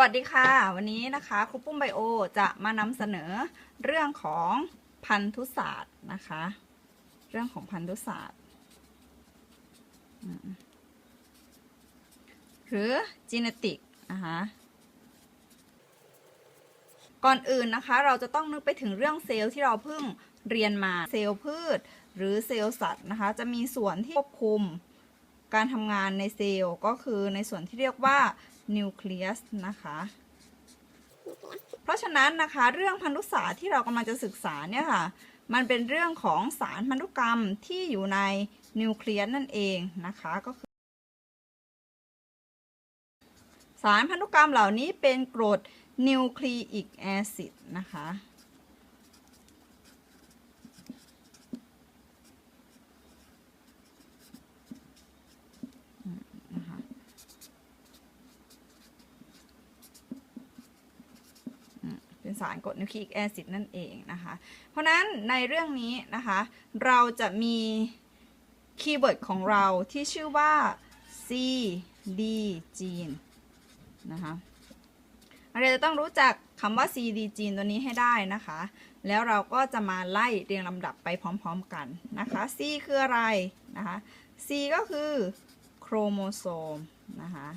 วัสดีค่ะ วันนี้นะคะครูปุ้มไบโอจะมานำเสนอเรื่องของพันธุศาสตร์นะคะ เรื่องของพันธุศาสตร์อืมหรือ genetic นะคะก่อนอื่นนะคะเราจะต้องนึกไปถึงเรื่องเซลล์ที่เราเพิ่งเรียนมาเซลล์พืช หรือเซลล์สัตว์นะคะ จะมีส่วนที่ควบคุมการทำงานในเซลล์ก็คือในส่วนที่เรียกว่า นิวเคลียสนะคะเพราะฉะนั้นนะคะเรื่องพันธุศาสตร์ที่เรากำลังจะศึกษาเนี่ยค่ะ มันเป็นเรื่องของสารพันธุกรรมที่อยู่ในนิวเคลียสนั่นเองนะคะก็คือ สารพันธุกรรมเหล่านี้เป็นกรดนิวคลีอิกแอซิดนะคะอืมเป็น สารกรดนิวคลีอิกแอซิดนั่นเองนะคะ เพราะฉะนั้นในเรื่องนี้นะคะ เราจะมีคีย์เวิร์ดของเราที่ชื่อว่า C D gene นะคะเราจะต้องรู้จักคำว่า C D gene ตัวนี้ให้ได้นะคะ แล้วเราก็จะมาไล่เรียงลำดับไปพร้อมๆกันนะคะ C คืออะไรนะคะ C ก็คือโครโมโซมนะคะ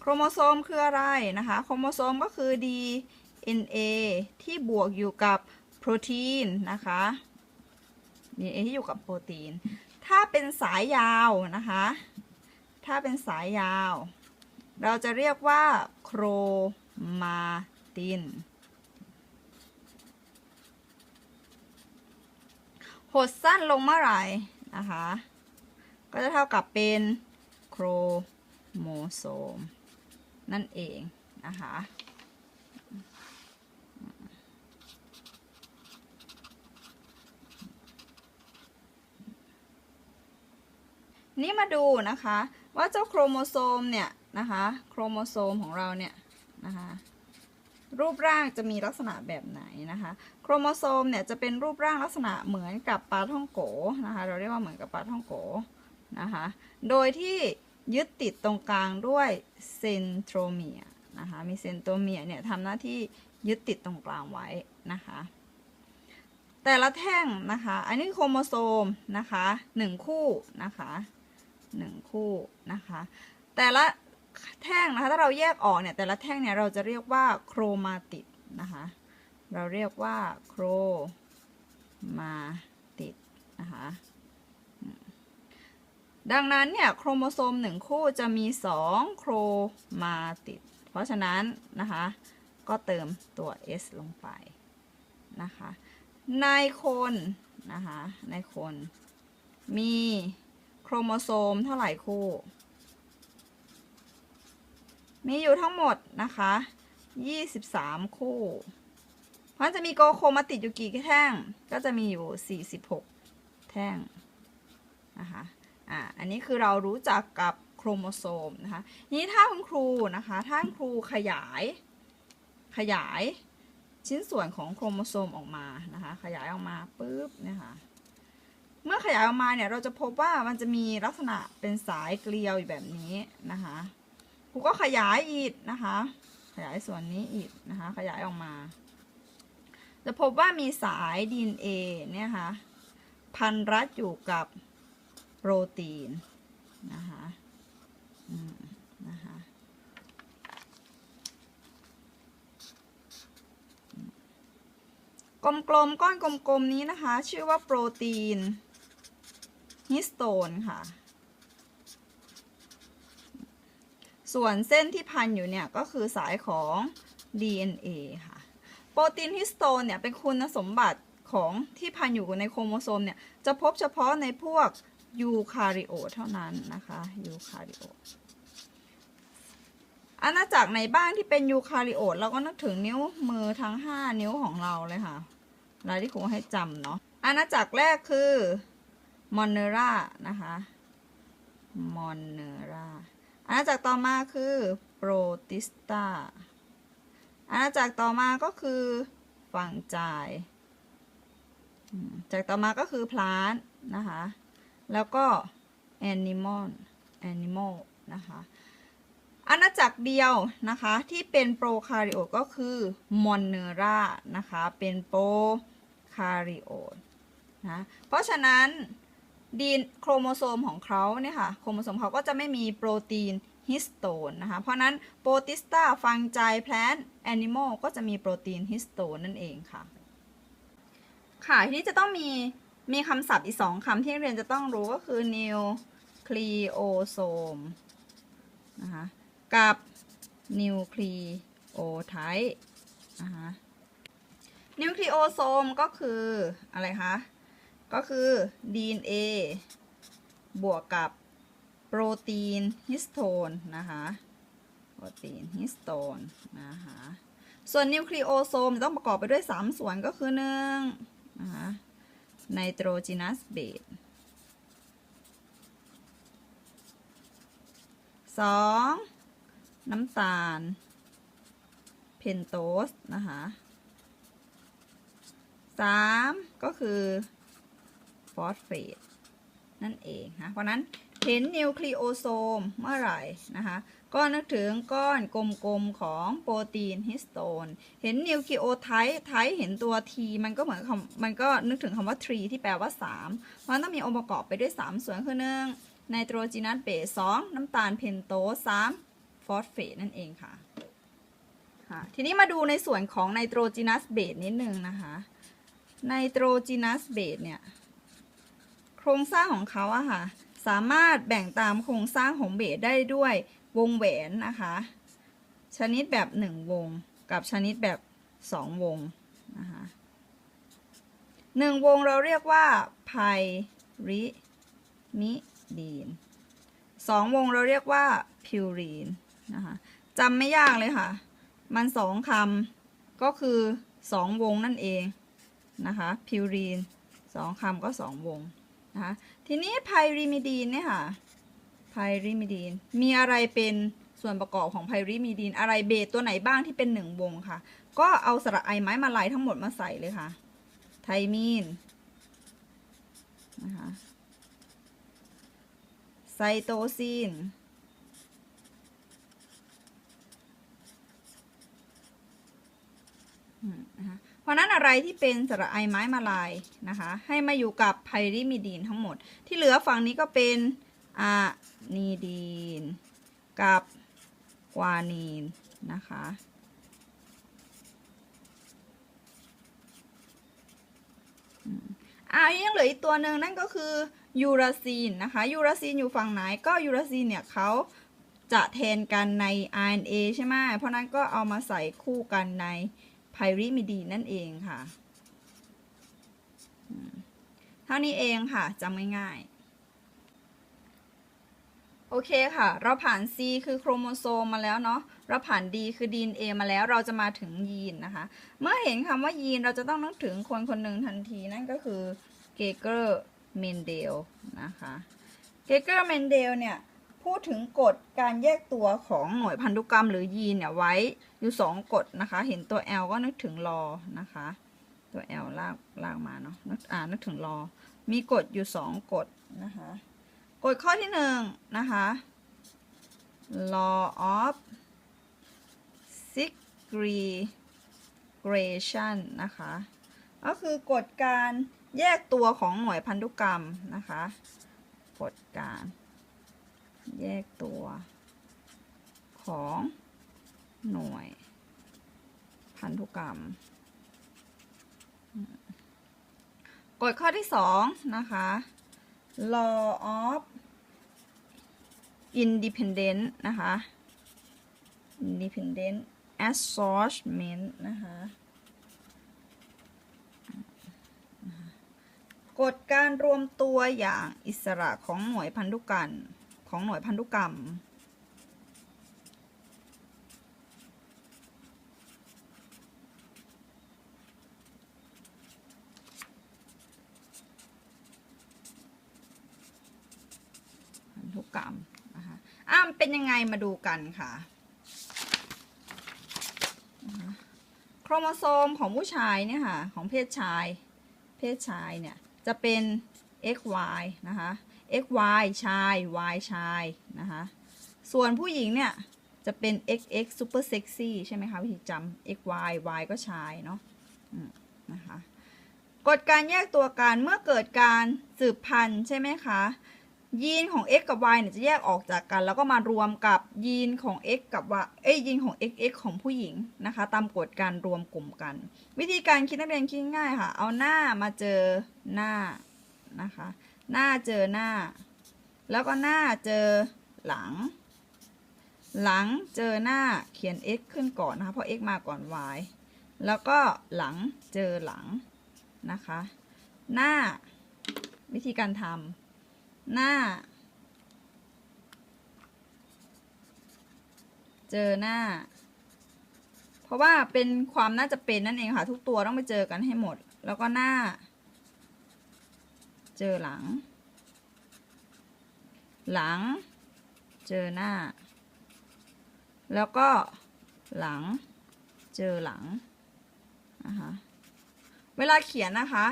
โครโมโซมคืออะไรนะคะ โครโมโซมก็คือ DNA ที่บวกอยู่กับโปรตีนนะคะ DNA ที่อยู่กับโปรตีน ถ้าเป็นสายยาวนะคะ ถ้าเป็นสายยาว เราจะเรียกว่าโครมาตินหดสั้นลงเมื่อไหร่นะคะ ก็จะเท่ากับเป็นโครโมโซม นั่นเองนะคะนี่มาดูนะคะว่าเจ้าโครโมโซมเนี่ยนะคะโครโมโซมของเราเนี่ยนะคะรูปร่างจะมีลักษณะแบบไหนนะคะโครโมโซมเนี่ยจะเป็นรูปร่างลักษณะเหมือนกับปลาท่องโกนะคะเราเรียกว่าเหมือนกับปลาท่องโกนะคะโดยที่ ยึดติดตรงกลางด้วยเซนโทรเมียนะคะ มีเซนโทรเมียเนี่ยทำหน้าที่ยึดติดตรงกลางไว้นะคะ แต่ละแท่งนะคะ อันนี้โครโมโซมนะคะหนึ่งคู่นะคะหนึ่งคู่นะคะ แต่ละแท่งนะคะ ถ้าเราแยกออกเนี่ย แต่ละแท่งเนี่ยเราจะเรียกว่าโครมาติดนะคะ เราเรียกว่าโครมาติดนะคะ ดังนั้นเนี่ยโครโมโซมหนึ่งคู่จะมีสองโครมาติด เพราะฉะนั้นนะคะ ก็เติมตัว s ลงไปนะคะในคนนะคะในคนมีโครโมโซมเท่าไหร่คู่ มีอยู่ทั้งหมดนะคะ23 คู่ เพราะจะมีโกโคมาติดอยู่กี่แท่ง ก็จะมีอยู่ 46 แท่งนะคะ อ่าอันนี้คือเรารู้จักกับโครโมโซมนะคะนี้ถ้าคุณครูนะคะถ้าคุณครูขยายขยายชิ้นส่วนของโครโมโซมออกมานะคะขยายออกมาปุ๊บเนี่ยค่ะเมื่อขยายออกมาเนี่ยเราจะพบว่ามันจะมีลักษณะเป็นสายเกลียวอยู่แบบนี้นะคะครูก็ขยายอีกนะคะ ขยายส่วนนี้อีกนะคะ ขยายออกมา จะพบว่ามีสาย DNA เนี่ยค่ะพันรัดอยู่กับ โปรตีนนะคะอืมนะคะกลมๆก้อนกลมๆนี้นะคะ ชื่อว่าโปรตีนฮิสโตนค่ะ ส่วนเส้นที่พันอยู่เนี่ย ก็คือสายของ DNA ค่ะ โปรตีนฮิสโตนเนี่ย เป็นคุณสมบัติของที่พันอยู่ในโครโมโซมเนี่ย จะพบเฉพาะในพวก ยูคาริโอตเท่านั้นนะคะยูคาริโอตอาณาจักรในบ้านที่เป็นยูคาริโอตเราก็นึกถึงนิ้วมือทั้ง 5 นิ้วของเราเลยค่ะรายที่ครูให้จำเนาะอาณาจักรแรกคือมอนเนรานะคะมอนเนราอาณาจักรต่อมาคือโปรติสตาอาณาจักรต่อมาก็คือฝั่งจายจากต่อมาก็คือพลานนะคะ แล้วก็ animal animal นะคะอาณาจักรเดียวนะคะที่เป็นโปรคาริโอตก็คือมอนเนรานะคะเป็นโปรคาริโอตนะเพราะฉะนั้นดีนโครโมโซมของเขาเนี่ยค่ะโครโมโซมเขาก็จะไม่มีโปรตีนฮิสโตนนะคะเพราะนั้นโปรติสตาฟังไจแพลนแอนิมอลก็จะมีโปรตีนฮิสโตนนั่นเองค่ะ ค่ะทีนี้จะต้องมี มีคำศัพท์อีกสองคำที่นักเรียนจะต้องรู้ก็คือนิวคลีโอโซมนะคะกับนิวคลีโอไทป์นะคะนิวคลีโอโซมก็คืออะไรคะ ก็คือ DNA บวกกับโปรตีนฮิสโตนนะคะโปรตีนฮิสโตนนะคะส่วนนิวคลีโอโซมต้องประกอบไปด้วย 3 ส่วนก็คือหนึ่งนะคะ ไนโตรจีนัสเบสสองน้ำตาล เพนโตสนะคะสามก็คือฟอสเฟตนั่นเองนะเพราะนั้น เห็นนิวคลีโอโซมเมื่อไหร่นะคะก็นึกถึงก้อนกลมๆของโปรตีนฮิสโตน เห็นนิวคลีโอไทป์ไทป์เห็นตัว T มันก็เหมือนคำมันก็นึกถึงคำว่า tree ที่แปลว่า3เพราะฉะนั้นต้องมีองค์ประกอบไปด้วย 3 ส่วนคือหนึ่งไนโตรจีนัสเบสสองน้ำตาลเพนโตสามฟอสเฟตนั่นเองค่ะค่ะทีนี้มาดูในส่วนของไนโตรจีนัสเบสนิดนึงนะคะไนโตรจีนัสเบสเนี่ย โครงสร้างของเขาอะค่ะ สามารถแบ่งตามโครงสร้างของเบสได้ด้วยวงแหวนนะคะ ชนิดแบบ 1 วงกับชนิดแบบ 2 วงนะคะหนึ่งวงเราเรียกว่าไพริมิดีนสองวงเราเรียกว่าพิวรีนนะคะจำไม่ยากเลยค่ะ มันสองคำก็คือสองวงนั่นเองนะคะพิวรีนสองคำก็สองวงนะคะ ทีนี้ไพริมิดีนเนี่ยค่ะไพริมิดีนมีอะไรเป็นส่วนประกอบของไพริมิดีนอะไรเบสตัวไหนบ้างที่เป็นหนึ่งวงค่ะ ก็เอาสระไอไม้มาลายทั้งหมดมาใส่เลยค่ะ ไทมีนนะคะไซโตซินนะคะ เพราะนั้นอะไรที่เป็นสระไอไม้มาลายนะคะ ให้มาอยู่กับไพริมิดีนทั้งหมด ที่เหลือฝั่งนี้ก็เป็นอะนีดีน กับกวานีนนะคะอ่ายังเหลืออีกตัวหนึ่งนั่นก็คือยูราซีนนะคะยูราซีนอยู่ฝั่งไหนก็ยูราซีนเนี่ยเขาจะแทนกันใน RNA ใช่ไหมเพราะนั้นก็เอามาใส่คู่กันใน ริมิดีนนั่นเองค่ะเท่านี้เองค่ะจำง่ายๆ โอเคค่ะ เราผ่าน C คือโครโมโซมมาแล้วเนาะเราผ่าน D คือ DNA มาแล้วเราจะมาถึงยีนนะคะ เมื่อเห็นคำว่ายีนเราจะต้องนึกถึงคนคนหนึ่งทันทีนั่นก็คือเกเกอร์เมนเดลนะคะเกเกอร์เมนเดลเนี่ย พูดถึงกฎการแยกตัวของหน่วยพันธุกรรมหรือยีนเนี่ยไว้อยู่2กฎนะคะ เห็นตัว L ก็นึกถึงรอนะคะ ตัว L ลากลากมาเนาะนึกอ่านึกถึงรอ มีกฎอยู่2กฎนะคะ กฎข้อที่หนึ่งนะคะ law of segregation นะคะ ก็คือกฎการแยกตัวของหน่วยพันธุกรรมนะคะ กฎการ แยกตัว ของหน่วย พันธุกรรม กฎข้อที่สองนะคะ law of independent นะคะ independent assortment นะคะกฎการรวมตัวอย่างอิสระของหน่วยพันธุกรรม ของหน่วยพันธุกรรม พันธุกรรมนะคะอ้ามเป็นยังไงมาดูกันค่ะโครโมโซมของผู้ชายเนี่ยค่ะ ของเพศชาย เพศชายเนี่ย จะเป็น XY นะคะ XY ชาย Y ชายนะคะ ส่วนผู้หญิงเนี่ยจะเป็น xx super sexy ใช่ไหมคะวิธีจำ xy y ก็ชายเนาะนะคะกฎการแยกตัวกันเมื่อเกิดการสืบพันธุ์ใช่ไหมคะยีนของ x กับ y เนี่ยจะแยกออกจากกัน แล้วก็มารวมกับยีนของ x กับ y เอ้ยยีนของ xx ของผู้หญิงนะคะ ตามกฎการรวมกลุ่มกัน วิธีการคิดนักเรียนคิดง่ายค่ะ เอาหน้ามาเจอหน้านะคะ หน้าเจอหน้า แล้วก็หน้าเจอหลัง หลังเจอหน้าเขียน x ขึ้นก่อนนะคะเพราะ x มาก่อน y แล้วก็หลังเจอหลังนะคะ หน้าวิธีการทำหน้า เจอหน้า เพราะว่าเป็นความน่าจะเป็นนั่นเองค่ะ ทุกตัวต้องไปเจอกันให้หมด แล้วก็หน้า เจอหลัง หลัง เจอหน้า แล้วก็หลัง เจอหลังนะคะเวลาเขียนนะคะ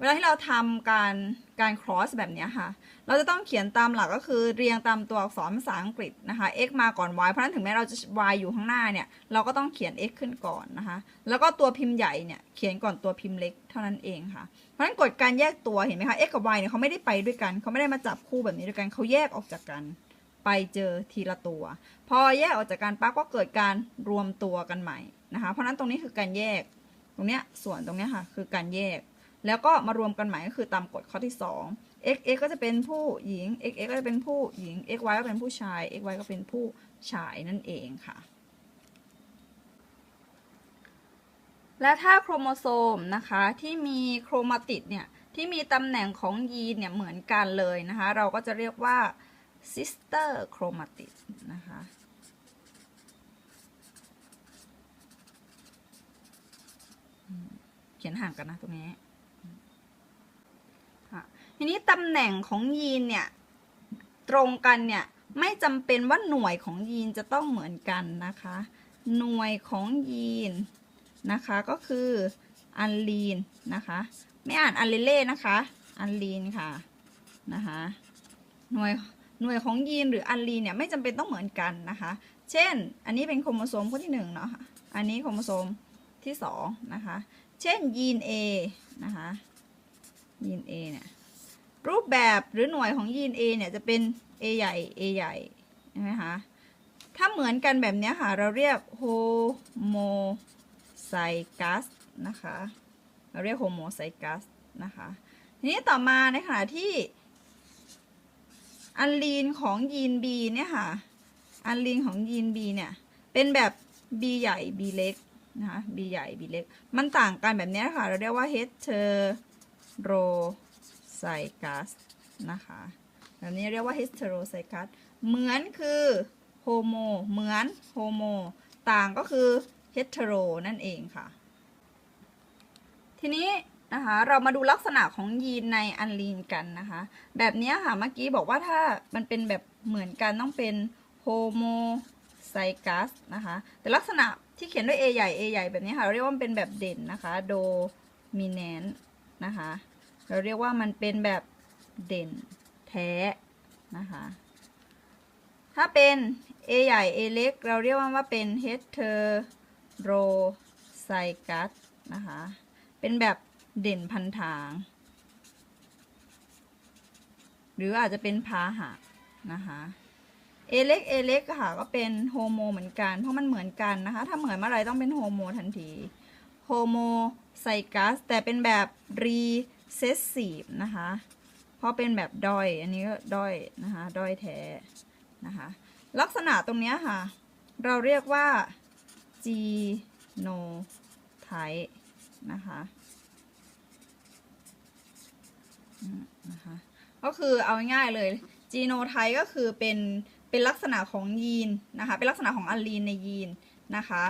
เวลาที่เราทำการการ cross แบบนี้ค่ะ เราจะต้องเขียนตามหลักก็คือเรียงตามตัวอักษรภาษาอังกฤษนะคะ x มาก่อน y เพราะนั้นถึงแม้เราจะ y อยู่ข้างหน้าเนี่ย เราก็ต้องเขียน x ขึ้นก่อนนะคะ แล้วก็ตัวพิมพ์ใหญ่เนี่ยเขียนก่อนตัวพิมพ์เล็กเท่านั้นเองค่ะ เพราะฉะนั้นกฎการแยกตัวเห็นไหมคะ x กับ y เนี่ยเขาไม่ได้ไปด้วยกัน เขาไม่ได้มาจับคู่แบบนี้ด้วยกัน เขาแยกออกจากกัน ไปเจอทีละตัว พอแยกออกจากกันปั๊บก็เกิดการรวมตัวกันใหม่นะคะ เพราะนั้นตรงนี้คือการแยก ตรงเนี้ยส่วนตรงเนี้ยค่ะ คือการแยก แล้วก็มารวมกันใหม่ก็คือตามกฎข้อที่ 2 x x ก็จะเป็นผู้หญิง x x ก็จะเป็นผู้หญิง x y ก็เป็นผู้ชาย x y ก็เป็นผู้ชายนั่นเองค่ะ และถ้าโครโมโซมนะคะที่มีโครมาติดเนี่ยที่มีตำแหน่งของยีนเนี่ยเหมือนกันเลยนะคะ เราก็จะเรียกว่า sister chromatid นะคะเขียนห่างกันนะตรงนี้ ทีนี้ตำแหน่งของยีนเนี่ยตรงกันเนี่ยไม่จำเป็นว่าหน่วยของยีนจะต้องเหมือนกันนะคะ หน่วยของยีนนะคะก็คืออันลีนนะคะไม่อ่านอันเลเล่นะคะ อันลีนค่ะนะคะหน่วยหน่วยของยีนหรืออันลีนเนี่ยไม่จำเป็นต้องเหมือนกันนะคะ เช่น อันนี้เป็นโครโมโซมข้อที่หนึ่งเนาะอันนี้โครโมโซมที่สองนะคะ เช่นยีน A นะคะยีน A เนี่ย รูปแบบหรือหน่วยของยีน A เนี่ยจะเป็น A ใหญ่ A ใหญ่ใช่ไหมคะ ถ้าเหมือนกันแบบนี้ค่ะ เราเรียกโฮโมไซกัสนะคะ เราเรียกโฮโมไซกัสนะคะ ทีนี้ต่อมาในขณะที่อันลีนของยีน B เนี่ยค่ะ อันลีนของยีน B เนี่ย เป็นแบบ B ใหญ่ B เล็กนะคะ B ใหญ่ B เล็ก มันต่างกันแบบนี้ค่ะ เราเรียกว่า h e t e r o heterozygous นะคะแบบนี้เรียกว่า heterozygous เหมือนคือโฮโมเหมือนโฮโมต่างก็คือ hetero นั่นเองค่ะ ทีนี้นะคะเรามาดูลักษณะของยีนในอันลีนกันนะคะ แบบนี้ค่ะเมื่อกี้บอกว่าถ้ามันเป็นแบบเหมือนกันต้องเป็นโฮโมไซกัสนะคะ แต่ลักษณะที่เขียนด้วย A ใหญ่ A ใหญ่แบบนี้ค่ะ เราเรียกว่ามันเป็นแบบเด่นนะคะ dominant นะคะ เราเรียกว่ามันเป็นแบบเด่นแท้นะคะ ถ้าเป็น A ใหญ่ A เล็ก เราเรียกว่าว่าเป็น heterozygous นะคะ เป็นแบบเด่นพันทาง หรืออาจจะเป็นพาหะนะคะเอเล็กเอเล็กค่ะก็เป็นโฮโมเหมือนกัน เพราะมันเหมือนกันนะคะ ถ้าเหมือนเมื่อไรต้องเป็นโฮโมทันทีโฮโมไซกัสแต่เป็นแบบรี เซสซีฟนะคะพราะเป็นแบบดอย อันนี้ก็ดอยนะคะดอยแท้นะคะลักษณะตรงเนี้ยค่ะ เราเรียกว่า genotype นะคะนะคะก็คือเอาง่ายๆเลยจีโนไทป์ก็คือเป็นเป็นลักษณะของยีนนะคะ เป็นลักษณะของอัลลีนในยีนนะคะ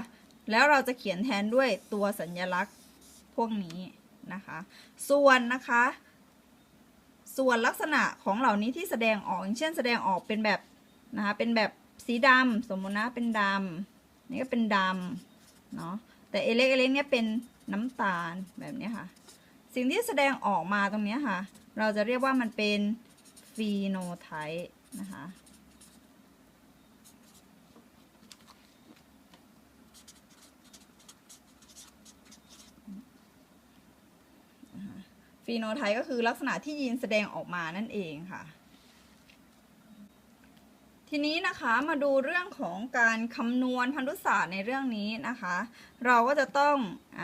แล้วเราจะเขียนแทนด้วยตัวสัญลักษณ์พวกนี้ นะคะ ส่วนนะคะ ส่วนลักษณะของเหล่านี้ที่แสดงออกอย่างเช่นแสดงออกเป็นแบบนะคะเป็นแบบสีดำสมมตินะเป็นดำนี่ก็เป็นดำเนาะแต่เอเล็กเอเล็กเนี่ยเป็นน้ำตาลแบบนี้ค่ะ สิ่งที่แสดงออกมาตรงนี้ค่ะ เราจะเรียกว่ามันเป็นฟีโนไทป์นะคะ ฟีโนไทป์ก็คือลักษณะที่ยีนแสดงออกมานั่นเองค่ะ ทีนี้นะคะมาดูเรื่องของการคำนวณพันธุศาสตร์ในเรื่องนี้นะคะ เราก็จะต้องอ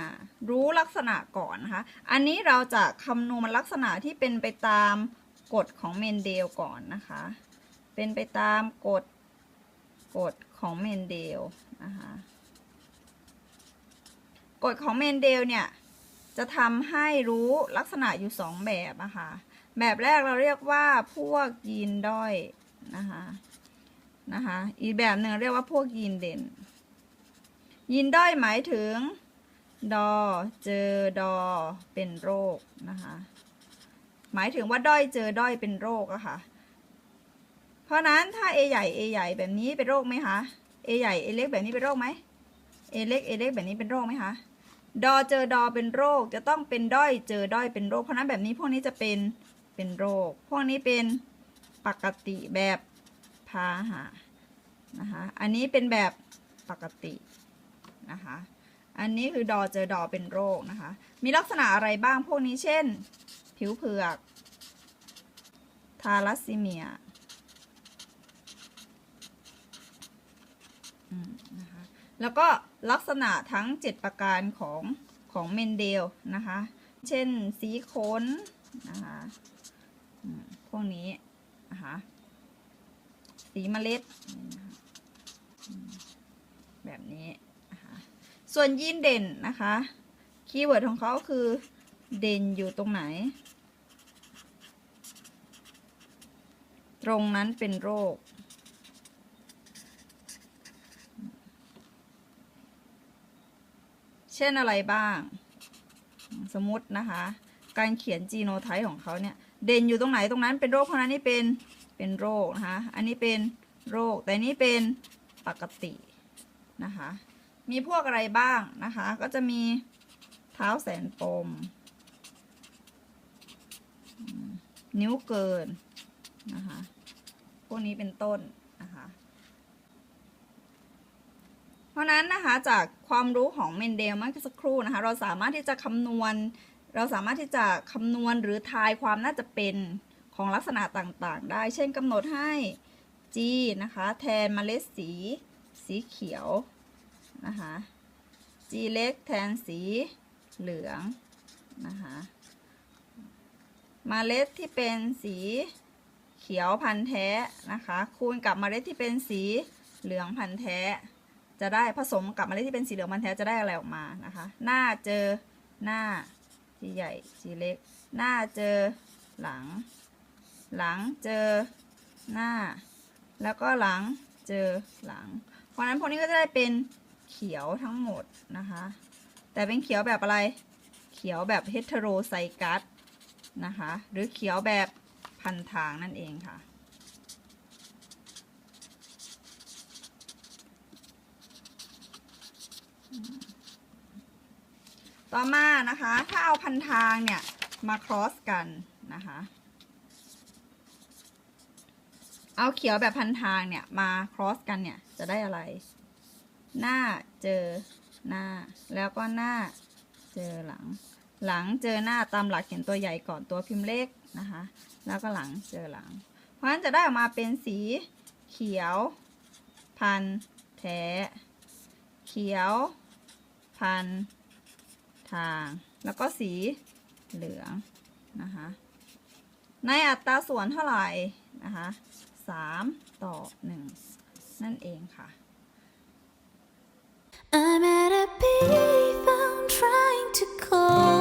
รู้ลักษณะก่อนนะคะ อันนี้เราจะคำนวณลักษณะที่เป็นไปตามกฎของเมนเดลก่อนนะคะ เป็นไปตามกฎกฎของเมนเดลนะคะ กฎของเมนเดลเนี่ย จะทำให้รู้ลักษณะอยู่สองแบบนะคะแบบแรกเราเรียกว่าพวกยีนด้อยนะคะนะคะอีกแบบหนึ่งเรียกว่าพวกยีนเด่น ยีนด้อยหมายถึง ดอเจอดอเป็นโรคนะคะหมายถึงว่าด้อยเจอด้อยเป็นโรคอะค่ะเพราะนั้นถ้า A ใหญ่ A ใหญ่แบบนี้เป็นโรคไหมคะ A ใหญ่ A เล็กแบบนี้เป็นโรคไหม A เล็ก A เล็กแบบนี้เป็นโรคไหมคะ ดอเจอดอเป็นโรค จะต้องเป็นด้อยเจอด้อยเป็นโรค เพราะนั้นแบบนี้พวกนี้จะเป็นเป็นโรค พวกนี้เป็นปกติแบบพาหะนะคะ อันนี้เป็นแบบปกตินะคะ อันนี้คือดอเจอดอเป็นโรคนะคะ มีลักษณะอะไรบ้างพวกนี้เช่น ผิวเผือก ทาลัสซีเมียนะคะ แล้วก็ ลักษณะทั้ง 7 ประการของของเมนเดลนะคะ เช่นสีขนนะคะพวกนี้นะคะสีเมล็ดแบบนี้นะคะส่วนยีนเด่นนะคะ คีย์เวิร์ดของเขาคือเด่นอยู่ตรงไหน ตรงนั้นเป็นโรค เช่นอะไรบ้าง สมมตินะคะ การเขียนจีโนไทป์ของเขาเนี่ย เด่นอยู่ตรงไหนตรงนั้นเป็นโรคเพราะนั้นนี่เป็นเป็นโรคนะคะ อันนี้เป็นโรค แต่นี่เป็นปกตินะคะ มีพวกอะไรบ้างนะคะ ก็จะมีเท้าแสนปมอืมนิ้วเกินนะคะ พวกนี้เป็นต้นนะคะ เพ ราะนั้นนะคะจากความรู้ของเมนเดลเมื่อสักครู่นะคะ เราสามารถที่จะคำนวณ เราสามารถที่จะคำนวณหรือทายความน่าจะเป็นของลักษณะต่างๆ ได้ เช่นกำหนดให้ G นะคะ แทนเมล็ดสี สีเขียวนะคะ G เล็กแทนสีเหลืองนะคะเมล็ดที่เป็นสีเขียวพันธุ์แท้นะคะ คูณกับเมล็ดที่เป็นสีเหลืองพันธุ์แท้ จะได้ผสมกับเมล็ดที่เป็นสีเหลืองพันแท้จะได้อะไรออกมานะคะ หน้าเจอหน้าจีใหญ่จีเล็ก หน้าเจอหลัง หลังเจอหน้า แล้วก็หลังเจอหลัง เพราะฉะนั้นพวกนี้ก็จะได้เป็นเขียวทั้งหมดนะคะ แต่เป็นเขียวแบบอะไร เขียวแบบเฮตโรไซกัสนะคะ หรือเขียวแบบพันทางนั่นเองค่ะ ต่อมานะคะ ถ้าเอาพันทางเนี่ยมาครอสกันนะคะ เอาเขียวแบบพันทางเนี่ยมาครอสกันเนี่ยจะได้อะไร หน้าเจอหน้า แล้วก็หน้าเจอหลัง หลังเจอหน้าตามหลักเขียนตัวใหญ่ก่อนตัวพิมพ์เล็กนะคะ แล้วก็หลังเจอหลัง เพราะฉะนั้นจะได้ออกมาเป็นสีเขียว พันแท้ เขียว พัน ทาง แล้วก็สีเหลืองนะคะ ในอัตราส่วนเท่าไหร่นะคะสามต่อหนึ่งนั่นเองค่ะ I'm at a big phone trying to call